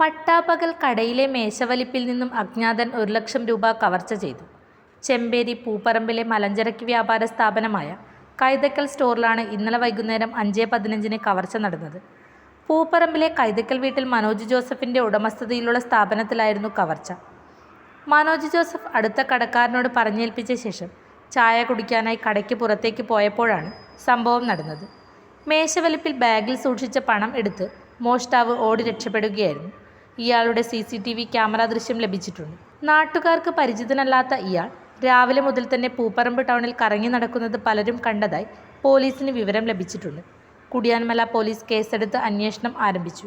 പട്ടാപ്പകൽ കടയിലെ മേശവലിപ്പിൽ നിന്നും അജ്ഞാതൻ ഒരു ലക്ഷം രൂപ കവർച്ച ചെയ്തു. ചെമ്പേരി പൂപ്പറമ്പിലെ മലഞ്ചരക്ക് വ്യാപാര സ്ഥാപനമായ കൈതക്കൽ സ്റ്റോറിലാണ് ഇന്നലെ വൈകുന്നേരം അഞ്ച് പതിനഞ്ചിന് കവർച്ച നടന്നത്. പൂപ്പറമ്പിലെ കൈതക്കൽ വീട്ടിൽ മനോജ് ജോസഫിന്റെ ഉടമസ്ഥതയിലുള്ള സ്ഥാപനത്തിലായിരുന്നു കവർച്ച. മനോജ് ജോസഫ് അടുത്ത കടക്കാരനോട് പറഞ്ഞേൽപ്പിച്ച ശേഷം ചായ കുടിക്കാനായി കടയ്ക്ക് പുറത്തേക്ക് പോയപ്പോഴാണ് സംഭവം നടന്നത്. മേശവലിപ്പിൽ ബാഗിൽ സൂക്ഷിച്ച പണം എടുത്ത് മോഷ്ടാവ് ഓടി രക്ഷപ്പെടുകയായിരുന്നു. ഇയാളുടെ C C T V camera ദൃശ്യം ലഭിച്ചിട്ടുണ്ട്. നാട്ടുകാർക്ക് പരിചിതനല്ലാത്ത ഇയാൾ രാവിലെ മുതൽ തന്നെ പൂപ്പറമ്പ് ടൗണിൽ കറങ്ങി നടക്കുന്നത് പലരും കണ്ടതായി പോലീസിന് വിവരം ലഭിച്ചിട്ടുണ്ട്. കുടിയാൻമല പോലീസ് കേസെടുത്ത് അന്വേഷണം ആരംഭിച്ചു.